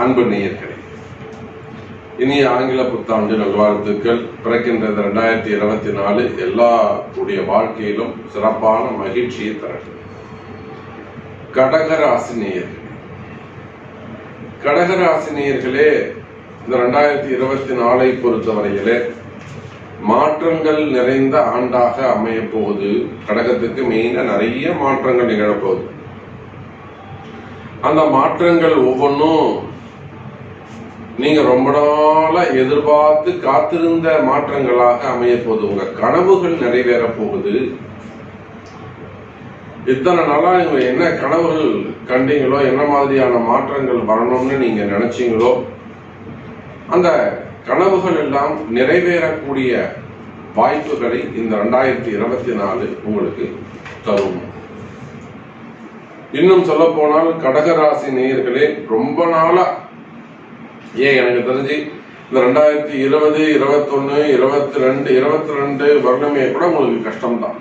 அன்பு நேயர்களே இனிய ஆங்கில புத்தாண்டு நல்வாழ்த்துக்கள். பிறக்கின்ற ரெண்டாயிரத்தி இருபத்தி நாலு. எல்லா உடைய வாழ்க்கையிலும் சிறப்பான மகிழ்ச்சியை தரட்டும். கடகராசி நேயர்களே கடகராசி நேயர்களே இந்த ரெண்டாயிரத்தி இருபத்தி நாலை பொறுத்தவரையிலே மாற்றங்கள் நிறைந்த ஆண்டாக அமைய போகுது கடகத்துக்கு மெயினாக நிறைய மாற்றங்கள் நிகழப்போகுது. அந்த மாற்றங்கள் ஒவ்வொன்றும் நீங்க ரொம்ப நாளா எதிர்பார்த்து காத்திருந்த மாற்றங்களாக அமைய போகுது உங்க கனவுகள் நிறைவேற போகுது. இத்தனை நாளா நீங்க என்ன கனவுகள் கண்டீங்களோ என்ன மாதிரியான மாற்றங்கள் வரணும்னு நீங்க நினைச்சீங்களோ அந்த கனவுகள் எல்லாம் நிறைவேறக்கூடிய வாய்ப்புகளை இந்த ரெண்டாயிரத்தி இருபத்தி நாலு உங்களுக்கு தரும். இன்னும் சொல்ல போனால் கடகராசி நேயர்களே ரொம்ப நாளா ஏன் எனக்கு தெரிஞ்சு இந்த ரெண்டாயிரத்தி இருபது இருபத்தொன்னு இருபத்தி ரெண்டு இருபத்தி ரெண்டு வருடமே கூட உங்களுக்கு கஷ்டம்தான்.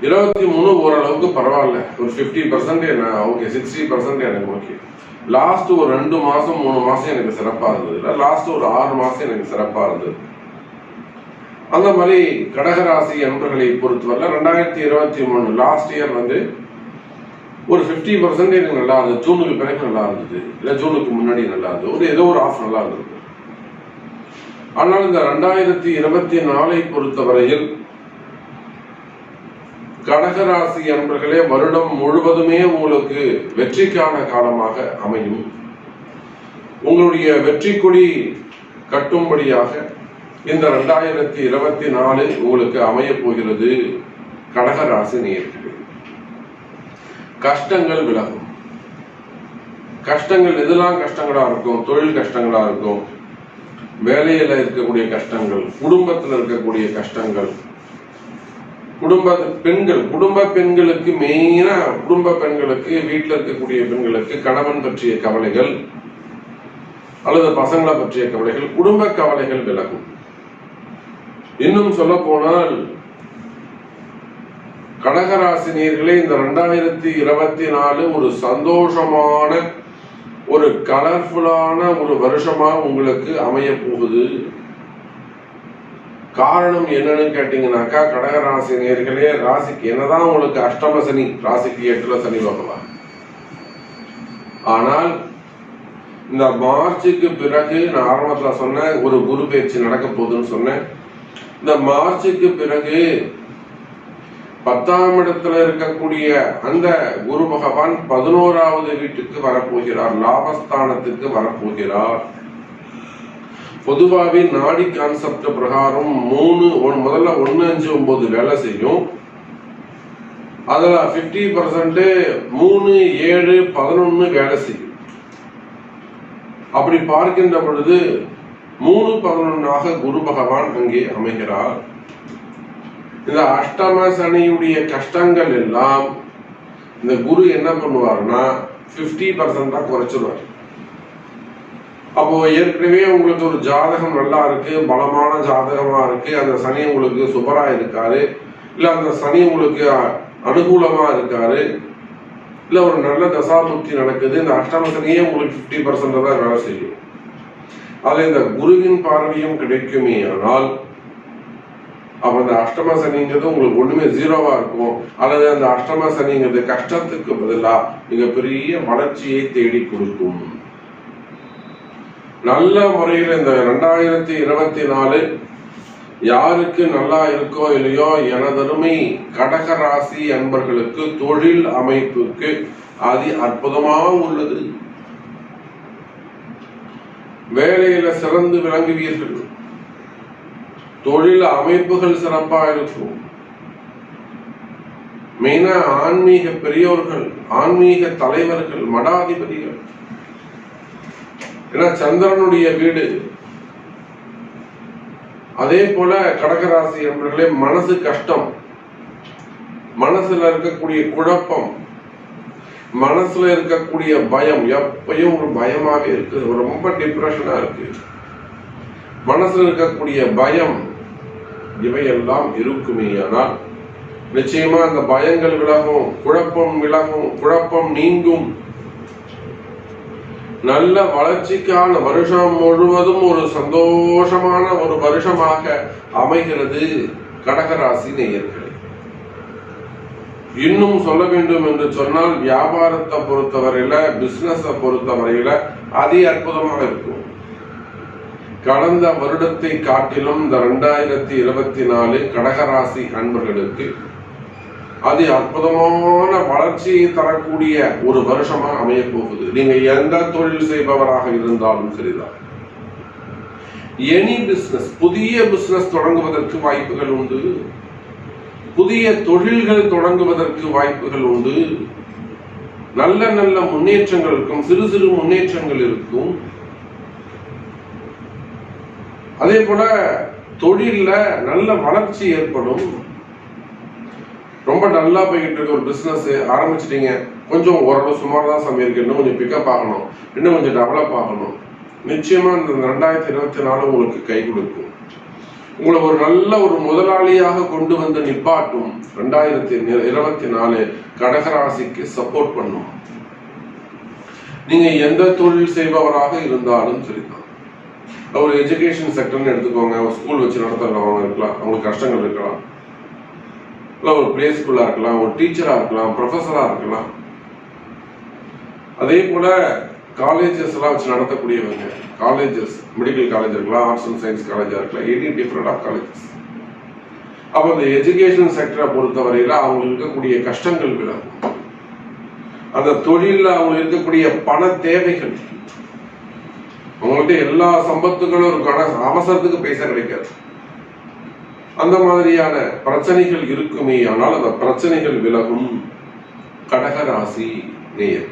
இருபத்தி மூணு ஓரளவுக்கு பரவாயில்ல. ஒரு ஃபிஃப்டி பர்சன்ட் என்ன? ஓகே சிக்ஸ்டி பர்சன்ட் எனக்கு ஓகே லாஸ்ட் ஒரு ரெண்டு மாசம் மூணு மாசம் எனக்கு சிறப்பா இருந்தது இல்லை. லாஸ்ட் ஒரு ஆறு மாசம் எனக்கு சிறப்பா இருந்தது. அந்த மாதிரி கடகராசி அன்பர்களை பொறுத்தவரை ரெண்டாயிரத்தி இருபத்தி மூணு லாஸ்ட் இயர் வந்து ஒரு ஃபிஃப்டி பர்சன்ட் எனக்கு நல்லா இருந்தது ஜூனுக்கு பிறகு நல்லா இருந்தது இல்லை ஜூனுக்கு முன்னாடி நல்லா இருந்தது ஒரு ஏதோ ஒரு ஆஃப் நல்லா இருந்தது ஆனால் இந்த ரெண்டாயிரத்தி இருபத்தி நாலை பொறுத்தவரையில் கடகராசி அன்பர்களே வருடம் முழுவதுமே உங்களுக்கு வெற்றிக்கான காலமாக அமையும். உங்களுடைய வெற்றி கொடி கட்டும்படியாக இந்த ரெண்டாயிரத்தி இருபத்தி நாலு உங்களுக்கு அமைய போகிறது கடகராசி நேர்கள் கஷ்டங்கள் விலகும். கஷ்டங்கள் எதெல்லாம் கஷ்டங்களா இருக்கும்? தொழில் கஷ்டங்களா இருக்கும்? வேலையில இருக்கக்கூடிய கஷ்டங்கள் குடும்பத்துல இருக்கக்கூடிய கஷ்டங்கள். குடும்ப பெண்கள் குடும்ப பெண்களுக்கு மெயினா குடும்ப பெண்களுக்கு வீட்டில் இருக்கக்கூடிய பெண்களுக்கு கணவன் பற்றிய கவலைகள் அல்லது பசங்களை பற்றிய கவலைகள் குடும்ப கவலைகள் விலகும். இன்னும் சொல்ல போனால் கடகராசினியர்களே இந்த ரெண்டாயிரத்தி இருபத்தி நாலு ஒரு சந்தோஷமான ஒரு கலர்ஃபுல்லான ஒரு வருஷமா உங்களுக்கு அமைய போகுது. காரணம் என்னன்னு கேட்டீங்கன்னாக்கா கடகராசி நேர்களே ராசிக்கு என்னதான் உங்களுக்கு அஷ்டம சனி ராசிக்கு எட்டுல சனி பகவான். ஆனால் இந்த மார்ச்சுக்கு பிறகு நான் ஆரம்பத்துல சொன்னேன் ஒரு குரு பயிற்சி நடக்க போகுதுன்னு சொன்னேன். இந்த மார்ச்சுக்கு பிறகு பத்தாம் இடத்துல இருக்கக்கூடிய அந்த குரு பகவான் பதினோராவது வீட்டுக்கு வரப்போகிறார் லாபஸ்தானத்துக்கு வரப்போகிறார். பொதுவாகவே நாடி கான்செப்ட் பிரகாரம் மூணு ஒன் முதல்ல ஒன்று அஞ்சு ஒன்பது வேலை செய்யும். அதில் ஃபிஃப்டி பர்சன்ட் மூணு ஏழு பதினொன்று வேலை செய்யும். அப்படி பார்க்கின்ற பொழுது மூணு பதினொன்னாக குரு பகவான் அங்கே அமைகிறார். இந்த அஷ்டம சனியுடைய கஷ்டங்கள் எல்லாம் இந்த குரு என்ன பண்ணுவாருன்னா ஃபிஃப்டி பர்சன்டா குறைச்சிருவார். அப்போ ஏற்கனவே உங்களுக்கு ஒரு ஜாதகம் நல்லா இருக்கு பலமான ஜாதகமா இருக்கு அந்த சனி உங்களுக்கு சுபரா இருக்காரு இல்ல அந்த சனி உங்களுக்கு அனுகூலமா இருக்காரு இல்ல ஒரு நல்ல தசாபுத்தி நடக்குது இந்த அஷ்டம சனியே உங்களுக்கு ஃபிஃப்டி பர்சன்ட் தான் வேலை செய்யும். அதுல இந்த குருவின் பார்வையும் கிடைக்குமே ஆனால் அப்ப அந்த அஷ்டம சனிங்கிறது உங்களுக்கு ஒண்ணுமே ஜீரோவா இருக்கும். அல்லது அந்த அஷ்டம சனிங்கிறது கஷ்டத்துக்கு பதிலா மிகப்பெரிய வளர்ச்சியை தேடி கொடுக்கும். நல்ல முறையில் இந்த ரெண்டாயிரத்தி இருபத்தி நாலு யாருக்கு நல்லா இருக்கோ இல்லையோ எனதருமை கடக ராசி அன்பர்களுக்கு தொழில் அமைப்புக்கு அதி அற்புதமாக உள்ளது. வேலையில சிறந்து விளங்குவீர்கள். தொழில் அமைப்புகள் சிறப்பாக இருக்கும். மெயினா ஆன்மீக பெரியோர்கள் ஆன்மீக தலைவர்கள் மடாதிபதிகள். ஏன்னா சந்திரனுடைய வீடு. அதே போல கடகராசி என்பர்களே மனசு கஷ்டம். மனசுல இருக்கக்கூடிய குழப்பம். மனசுல இருக்கக்கூடிய பயம். எப்பயும் ஒரு பயமாவே இருக்கு ரொம்ப டிப்ரெஷனா இருக்கு. மனசுல இருக்கக்கூடிய பயம். இவையெல்லாம் இருக்குமேயானால் நிச்சயமா அந்த பயங்கள் விலகும் குழப்பம் விலகும் குழப்பம் நீங்கும். நல்ல வளர்ச்சிக்கான வருஷம் முழுவதும் ஒரு சந்தோஷமான ஒரு வருஷமாக அமைகிறது கடகராசி நேயர்களே. இன்னும் சொல்ல வேண்டும் என்று சொன்னால் வியாபாரத்தை பொறுத்தவரையில பிசினஸை பொறுத்தவரையில அதி அற்புதமாக இருக்கும். கடந்த வருடத்தை காட்டிலும் இந்த ரெண்டாயிரத்தி இருபத்தி நாலு கடகராசி அன்பர்களுக்கு அது அற்புதமான வளர்ச்சியை தரக்கூடிய ஒரு வருஷமா அமைய போகுது. நீங்க எந்த தொழில் செய்பவராக இருந்தாலும் சரிதான். எனி பிசினஸ் புதிய பிசினஸ் தொடங்குவதற்கு வாய்ப்புகள் உண்டு. புதிய தொழில்கள் தொடங்குவதற்கு வாய்ப்புகள் உண்டு. நல்ல நல்ல முன்னேற்றங்கள் இருக்கும் சிறு சிறு முன்னேற்றங்கள் இருக்கும். அதே போல தொழிலில் நல்ல வளர்ச்சி ஏற்படும். ரொம்ப நல்லா போய்கிட்டு இருக்க ஒரு பிசினஸ் ஆரம்பிச்சிட்டீங்க. கொஞ்சம் ஓரளவு சுமார் தான் சாமி இன்னும் கொஞ்சம் பிக்கப் ஆகணும். இன்னும் கொஞ்சம் டெவலப் ஆகணும். நிச்சயமா இந்த ரெண்டாயிரத்தி இருபத்தி நாலு உங்களுக்கு கை கொடுக்கும். உங்களை ஒரு நல்ல ஒரு முதலாளியாக கொண்டு வந்து நிப்பாட்டும். ரெண்டாயிரத்தி இருபத்தி நாலு கடகராசிக்கு சப்போர்ட் பண்ணும். நீங்க எந்த தொழில் செய்பவராக இருந்தாலும் சரிதான். ஒரு எஜுகேஷன் செக்டர்னு எடுத்துக்கோங்க. ஒரு ஸ்கூல் வச்சு நடத்துறவங்க இருக்கலாம். அவங்களுக்கு கஷ்டங்கள் இருக்கலாம். இல்லை ஒரு பிளே ஸ்கூலாக இருக்கலாம். ஒரு டீச்சராக இருக்கலாம். ப்ரொஃபஸராக இருக்கலாம். அதே போல் காலேஜஸ்லாம் வச்சு நடத்தக்கூடியவங்க காலேஜஸ் மெடிக்கல் காலேஜ் இருக்கலாம் ஆர்ட்ஸ் அண்ட் சயின்ஸ் காலேஜாக இருக்கலாம். எனி டிஃப்ரெண்ட் ஆஃப் காலேஜஸ் அப்போ இந்த எஜுகேஷன் செக்டரை பொறுத்தவரையில அவங்களுக்கு இருக்கக்கூடிய கஷ்டங்கள் விலகும். அந்த தொழிலில் அவங்க இருக்கக்கூடிய பண தேவைகள் அவங்கள்ட்ட எல்லா சம்பத்துகளும் இருக்கும் அவசரத்துக்கு பைசா கிடைக்காது. அந்த மாதிரியான பிரச்சனைகள் இருக்குமே ஆனால் அந்த பிரச்சனைகள் விலகும் கடகராசி நேயர்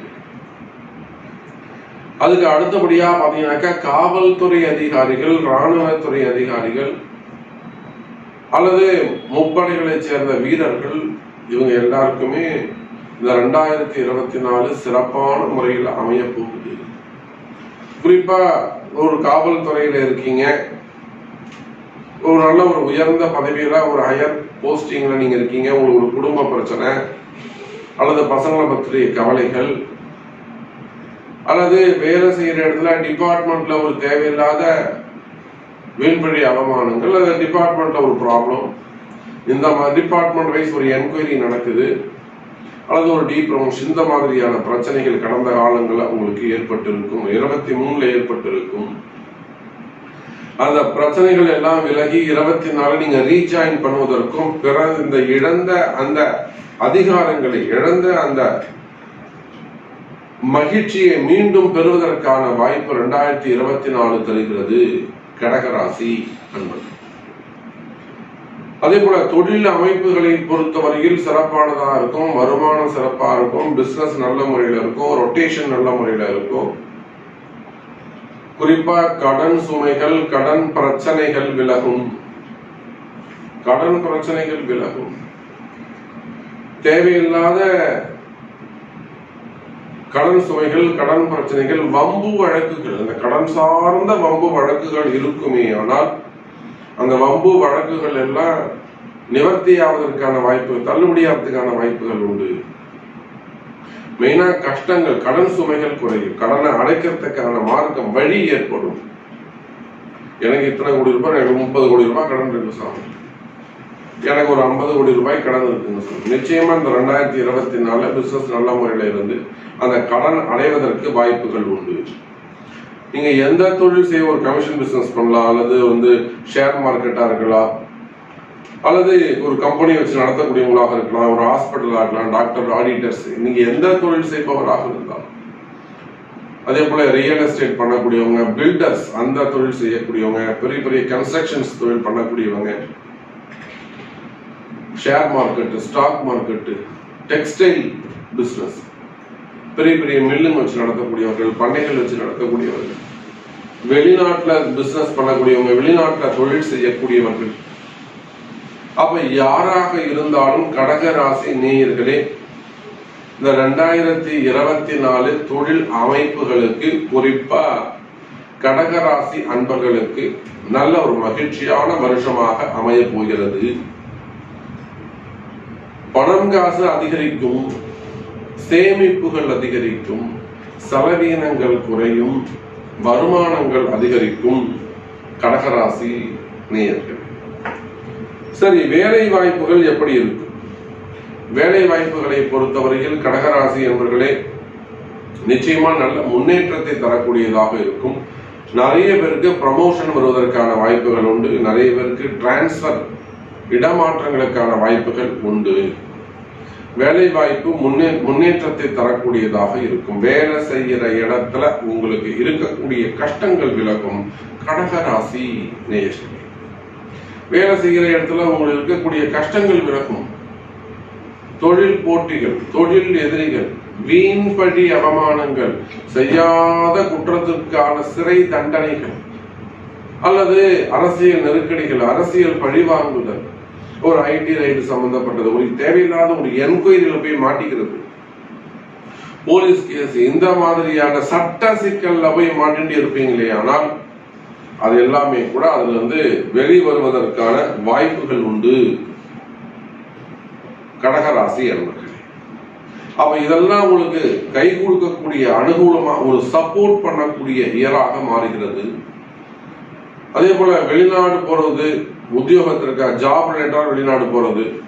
அதுக்கு அடுத்தபடியா பாத்தீங்கன்னாக்கா காவல்துறை அதிகாரிகள் ராணுவத்துறை அதிகாரிகள் அல்லது முப்படைகளைச் சேர்ந்த வீரர்கள் இவங்க எல்லாருக்குமே இந்த ரெண்டாயிரத்தி இருபத்தி நாலு சிறப்பான முறையில் அமைய போகுது. குறிப்பா ஒரு காவல்துறையில இருக்கீங்க. ஒரு நல்ல ஒரு உயர்ந்த பதவியில ஒரு ஹையர் போஸ்டிங்ல நீங்க இருக்கீங்க. உங்களுக்கு ஒரு குடும்ப பிரச்சனை அல்லது பசங்களை பற்றிய கவலைகள் அல்லது வேலை செய்யற இடத்துல டிபார்ட்மெண்ட்ல ஒரு தேவையில்லாத வீண்பழி அவமானங்கள் அல்லது டிபார்ட்மெண்ட்ல ஒரு ப்ராப்ளம் இந்த மாதிரி டிபார்ட்மெண்ட் வைஸ் ஒரு என்கொயரி நடக்குது. அல்லது ஒரு டீ ப்ரமோஷன் இந்த மாதிரியான பிரச்சனைகள் கடந்த காலங்களில் உங்களுக்கு ஏற்பட்டிருக்கும் இருபத்தி மூணுல ஏற்பட்டிருக்கும். அந்த பிரச்சனைகள் எல்லாம் விலகி இருபத்தி நாலு நீங்க ரீஜாயின் பண்ணுவதற்கும் பிற இந்த இழந்த அந்த அதிகாரங்களை இழந்த அந்த மகிழ்ச்சியை மீண்டும் பெறுவதற்கான வாய்ப்பு ரெண்டாயிரத்தி இருபத்தி நாலு தருகிறது. கடகராசி அன்பது அதே போல தொழில் அமைப்புகளை பொறுத்தவரையில் சிறப்பானதா இருக்கும் வருமானம் சிறப்பா இருக்கும் பிசினஸ் நல்ல முறையில இருக்கும் ரொட்டேஷன் நல்ல முறையில இருக்கும். குறிப்பா கடன் சுமைகள் கடன் பிரச்சனைகள் விலகும். கடன் பிரச்சனைகள் விலகும். தேவையில்லாத கடன் சுமைகள் கடன் பிரச்சனைகள் வம்பு வழக்குகள் அந்த கடன் சார்ந்த வம்பு வழக்குகள் இருக்குமே ஆனால் அந்த வம்பு வழக்குகள் எல்லாம் நிவர்த்தி ஆவதற்கான வாய்ப்பு தள்ளுபடியாவதற்கான வாய்ப்புகள் உண்டு. மெயினா கஷ்டங்கள் கடன் சுமைகள் குறையும். கடனை அடைக்கிறதுக்கான மார்க்கம் வழி ஏற்படும். எனக்கு இத்தனை கோடி ரூபாய் எனக்கு முப்பது கோடி ரூபாய் கடன் இருக்கு சாமி. எனக்கு ஒரு ஐம்பது கோடி ரூபாய் கடன் இருக்குங்க சார் நிச்சயமா இந்த ரெண்டாயிரத்தி இருபத்தி நாலுல பிசினஸ் நல்ல முறையில இருந்து அந்த கடன் அடைவதற்கு வாய்ப்புகள் உண்டு. நீங்க எந்த தொழில் செய்ய ஒரு கமிஷன் பிசினஸ் பண்ணலாம்? அல்லது வந்து ஷேர் மார்க்கெட்டா இருக்கலாம். அல்லது ஒரு கம்பெனி வச்சு நடத்தக்கூடியவங்களாக இருக்கலாம். ஒரு ஹாஸ்பிட்டலாக இருக்கலாம். டாக்டர் ஆடிட்டர்ஸ் நீங்க எந்த தொழில் செய்பவராக இருந்தாலும். அதே போல ரியல் எஸ்டேட் பண்ணக்கூடியவங்க பில்டர்ஸ் அந்த தொழில் செய்யக்கூடியவங்க பெரிய பெரிய கன்ஸ்ட்ரக்ஷன்ஸ் தொழில் பண்ணக்கூடியவங்க share market stock market textile business பெரிய பெரிய மில்லுங்க வச்சு நடத்தக்கூடியவர்கள் பண்ணைகள் வச்சு நடத்தக்கூடியவர்கள் வெளிநாட்டில் பிசினஸ் பண்ணக்கூடியவங்க வெளிநாட்டில் தொழில் செய்யக்கூடியவர்கள். அப்ப யாராக இருந்தாலும் கடக ராசி நேயர்களே இந்த ரெண்டாயிரத்தி இருபத்தி நாலு தொழில் அமைப்புகளுக்கு குறிப்பா கடகராசி அன்பர்களுக்கு நல்ல ஒரு மகிழ்ச்சியான வருஷமாக அமைய போகிறது. பணம் காசு அதிகரிக்கும். சேமிப்புகள் அதிகரிக்கும் செலவீனங்கள் குறையும் வருமானங்கள் அதிகரிக்கும் கடகராசி நேயர்கள். சரி வேலை வாய்ப்புகள் எப்படி இருக்கும் வேலை வாய்ப்புகளை பொறுத்தவரையில் கடகராசி என்பவர்களே நிச்சயமா நல்ல முன்னேற்றத்தை தரக்கூடியதாக இருக்கும். நிறைய பேருக்கு ப்ரமோஷன் வருவதற்கான வாய்ப்புகள் உண்டு. நிறைய பேருக்கு டிரான்ஸ்ஃபர் இடமாற்றங்களுக்கான வாய்ப்புகள் உண்டு. வேலை வாய்ப்பு முன்னே முன்னேற்றத்தை தரக்கூடியதாக இருக்கும். வேலை செய்யற இடத்துல உங்களுக்கு இருக்கக்கூடிய கஷ்டங்கள் விலகும். கடகராசி நேயர்களே. வேலை செய்கிற இடத்துல உங்களுக்கு இருக்கக்கூடிய கஷ்டங்கள் விலகும். தொழில் போட்டிகள் தொழில் எதிரிகள் வீண்படி அவமானங்கள் செய்யாத குற்றத்திற்கான சிறை தண்டனைகள் அல்லது அரசியல் நெருக்கடிகள் அரசியல் பழிவாங்குதல் ஒரு ஐடி ரைடு சம்பந்தப்பட்டது உங்களுக்கு தேவையில்லாத ஒரு என்கொயரியில போய் மாட்டிக்கிறது. போலீஸ் கேஸ் இந்த மாதிரியான சட்ட சிக்கல்ல போய் மாட்டிட்டு இருப்பீங்களே ஆனால் அது எல்லாமே கூட அதுல இருந்து வெளிவருவதற்கான வாய்ப்புகள் உண்டு. கடகராசி என்பர்களே அப்ப இதெல்லாம் உங்களுக்கு கை கொடுக்கக்கூடிய அனுகூலமா ஒரு சப்போர்ட் பண்ணக்கூடிய இயலாக மாறுகிறது. அதே போல வெளிநாடு போறது உத்தியோகத்திற்காக ஜாப் ரிலேட்டடாக வெளிநாடு போறது.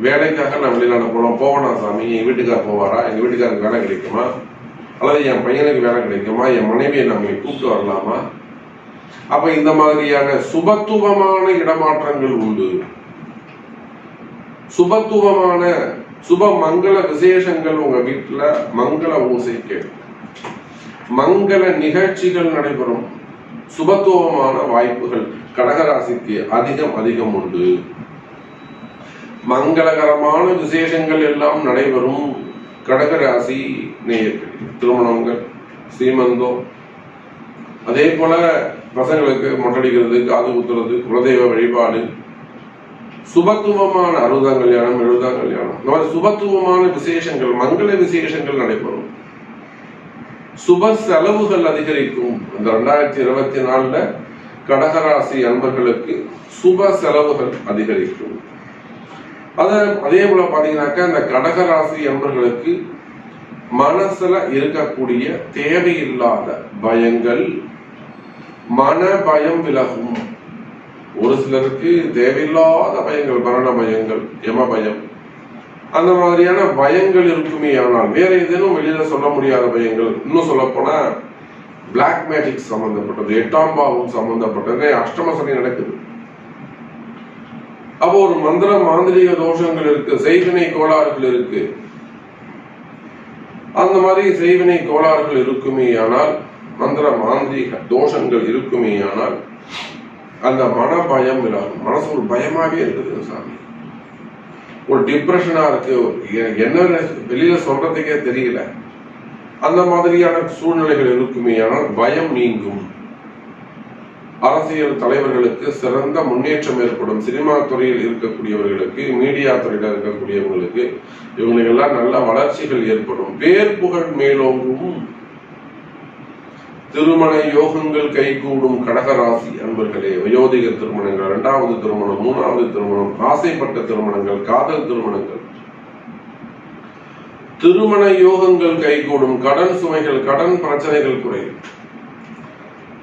வேலைக்காக நான் வெளிநாடு போகலாம் போவனா சாமி. எங்கள் வீட்டுக்கார் போவாரா? எங்கள் வீட்டுக்காருக்கு வேலை கிடைக்குமா? அல்லது என் பையனுக்கு வேலை கிடைக்குமா? என் மனைவியை நம்ம கூப்பிட்டு வரலாமா? அப்ப இந்த மாதிரியான சுபத்துவமான இடமாற்றங்கள் உண்டு. சுபத்துவமான சுப மங்கள விசேஷங்கள் உங்க வீட்டுல மங்கள ஓசை கேட்கும். மங்கள நிகழ்ச்சிகள் நடைபெறும். சுபத்துவமான வாய்ப்புகள் கடகராசிக்கு அதிகம் அதிகம் உண்டு. மங்களகரமான விசேஷங்கள் எல்லாம் நடைபெறும் கடகராசி நேயர்கள் திருமணங்கள் சீமந்தம் அதே போல பசங்களுக்கு மொட்டடிக்கிறது காது குத்துறது குலதெய்வ வழிபாடு. சுபத்துவமான அறுபதாம் கல்யாணம் எழுபதாம் கல்யாணம். இந்த மாதிரி சுபத்துவமான விசேஷங்கள் மங்கள விசேஷங்கள் நடைபெறும். சுப செலவுகள் அதிகரிக்கும். இந்த ரெண்டாயிரத்தி இருபத்தி நாலுல கடகராசி அன்பர்களுக்கு சுப செலவுகள் அதிகரிக்கும். அத அதே போல பாத்தீங்கன்னாக்கா இந்த கடகராசி அன்பர்களுக்கு மனசுல இருக்கக்கூடிய தேவையில்லாத பயங்கள் மன பயம் விலகும். ஒரு சிலருக்கு தேவையில்லாத பயங்கள் மரண பயங்கள் யம பயம் அந்த மாதிரியான பயங்கள் இருக்குமே ஆனால் வேற ஏதேனும் வெளியில சொல்ல முடியாத பயங்கள். இன்னும் சொல்ல போனா பிளாக் மேஜிக் சம்பந்தப்பட்டது எட்டாம் பாவம் சம்பந்தப்பட்டது அஷ்டம சனி நடக்குது. அப்போ ஒரு மந்திர மாந்திரிக தோஷங்கள் இருக்கு செய்வினை கோளாறுகள் இருக்கு. அந்த மாதிரி செய்வினை கோளாறுகள் இருக்குமே ஆனால் மந்திர மாந்திரிக தோஷங்கள் இருக்குமே ஆனால் அந்த மன பயம் விலகும். மனசு ஒரு பயமாவே இருக்குது சாமி. ஒரு டிப்ரெஷனா இருக்கு. என்ன வெளியில சொல்றதுக்கே தெரியல. அந்த மாதிரியான சூழ்நிலைகள் இருக்குமே ஆனால் பயம் நீங்கும். அரசியல் தலைவர்களுக்கு சிறந்த முன்னேற்றம் ஏற்படும். சினிமா துறையில் இருக்கக்கூடியவர்களுக்கு மீடியா துறையில் இருக்கக்கூடியவங்களுக்கு இவங்களுக்கெல்லாம் நல்ல வளர்ச்சிகள் ஏற்படும். பேர் புகழ் மேலோங்கும். திருமண யோகங்கள் கைகூடும் கடகராசி அன்பர்களே வயோதிக திருமணங்கள் இரண்டாவது திருமணம் மூணாவது திருமணம் ஆசைப்பட்ட திருமணங்கள் காதல் திருமணங்கள். திருமண யோகங்கள் கைகூடும் கடன் சுமைகள் கடன் பிரச்சனைகள் குறையும்.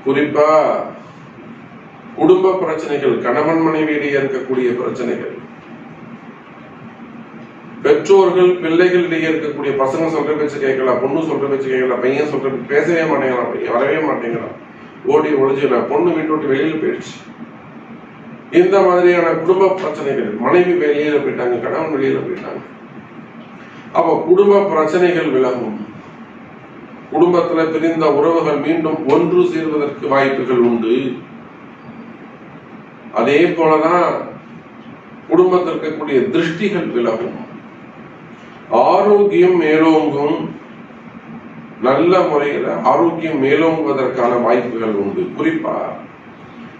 குறிப்பா குடும்ப பிரச்சனைகள் கணவன் மனைவியிடையே இருக்கக்கூடிய பிரச்சனைகள். பெற்றோர்கள் பிள்ளைகளிடையே இருக்கக்கூடிய பசங்க சொல்ற பேச்சு கேட்கல பொண்ணு சொல்ற பேச்சு கேட்கல பையன் சொல்ற பேசவே மாட்டேங்கிறான் பையன் வரவே மாட்டேங்கிறான். ஓடி ஒளிஞ்சுல பொண்ணு வீட்டு விட்டு வெளியில போயிடுச்சு. இந்த மாதிரியான குடும்ப பிரச்சனைகள் மனைவி வெளியில போயிட்டாங்க கணவன் வெளியில போயிட்டாங்க. அப்ப குடும்ப பிரச்சனைகள் விலகும். குடும்பத்துல பிரிந்த உறவுகள் மீண்டும் ஒன்று சேர்வதற்கு வாய்ப்புகள் உண்டு. அதே போலதான் குடும்பத்தில் இருக்கக்கூடிய திருஷ்டிகள் விலகும். ஆரோக்கியம் மேலோங்கும் நல்ல முறையில ஆரோக்கியம் மேலோங்குவதற்கான வாய்ப்புகள் உண்டு. குறிப்பா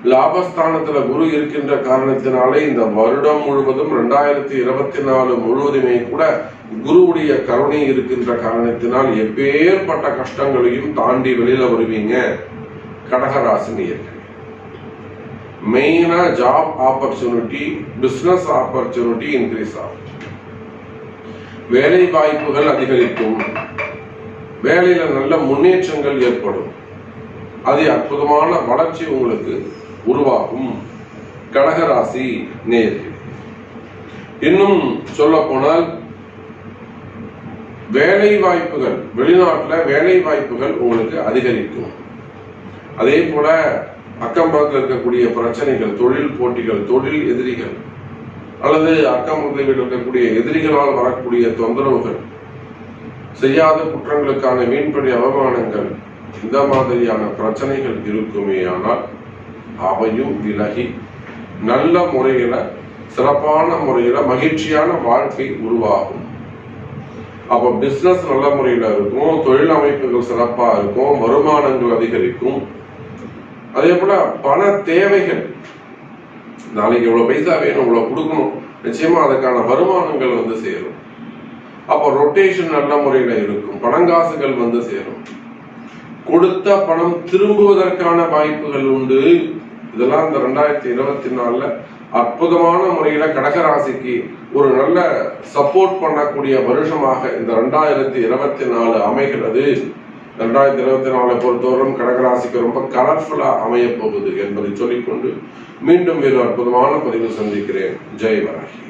லாபஸ்தானத்துல குரு இருக்கின்ற காரணத்தினாலே இந்த வருடம் முழுவதும் ரெண்டாயிரத்தி இருபத்தி நாலு முழுவதுமே கூட குருவுடைய கருணை இருக்கின்ற காரணத்தினால் எப்பேற்பட்ட கஷ்டங்களையும் தாண்டி வெளியில வருவீங்க. கடகராசினியர்கள் மெயினா job opportunity business opportunity increase ஆகும். வேலை வாய்ப்புகள் அதிகரிக்கும். வேலையில நல்ல முன்னேற்றங்கள் ஏற்படும். அது அற்புதமான வளர்ச்சி உங்களுக்கு உருவாகும். கடகராசி நேயர்கள். இன்னும் சொல்ல போனால் வேலை வாய்ப்புகள் வெளிநாட்டுல வேலை வாய்ப்புகள் உங்களுக்கு அதிகரிக்கும். அதே போல அக்கம் பக்கத்தில் இருக்கக்கூடிய பிரச்சனைகள் தொழில் போட்டிகள் தொழில் எதிரிகள் அல்லது அக்கம்பக்கத்தில் இருக்கக்கூடிய எதிரிகளால் வரக்கூடிய தொந்தரவுகள் செய்யாத குற்றங்களுக்கான மீன்படி அவமானங்கள் இந்த மாதிரியான பிரச்சனைகள் இருக்குமே ஆனால் அவையும் விலகி நல்ல முறையில சிறப்பான முறையில மகிழ்ச்சியான வாழ்க்கை உருவாகும். அப்ப பிசினஸ் நல்ல முறையில இருக்கும் தொழில் அமைப்புகள் சிறப்பா இருக்கும் வருமானங்கள் அதிகரிக்கும். அதே போல பண தேவைகள் நாளைக்கு இவ்வளவு பைசா வேணும் இவ்வளவு கொடுக்கணும். நிச்சயமா அதுக்கான வருமானங்கள் வந்து சேரும். அப்போ ரொட்டேஷன் நல்ல முறையில இருக்கும். பணங்காசுகள் வந்து சேரும். கொடுத்த பணம் திரும்புவதற்கான வாய்ப்புகள் உண்டு. இதெல்லாம் இந்த ரெண்டாயிரத்தி இருபத்தி நாலுல அற்புதமான முறையில கடகராசிக்கு ஒரு நல்ல சப்போர்ட் பண்ணக்கூடிய வருஷமாக இந்த ரெண்டாயிரத்தி இருபத்தி நாலு அமைகிறது. ரெண்டாயிரத்தி இருபத்தி நாலை பொறுத்தவரும் கடகராசிக்கு ரொம்ப கலர்ஃபுல்லா அமைய போகுது என்பதை சொல்லிக்கொண்டு மீண்டும் வேறு அற்புதமான பதிவு சந்திக்கிறேன். ஜெய் வராகி.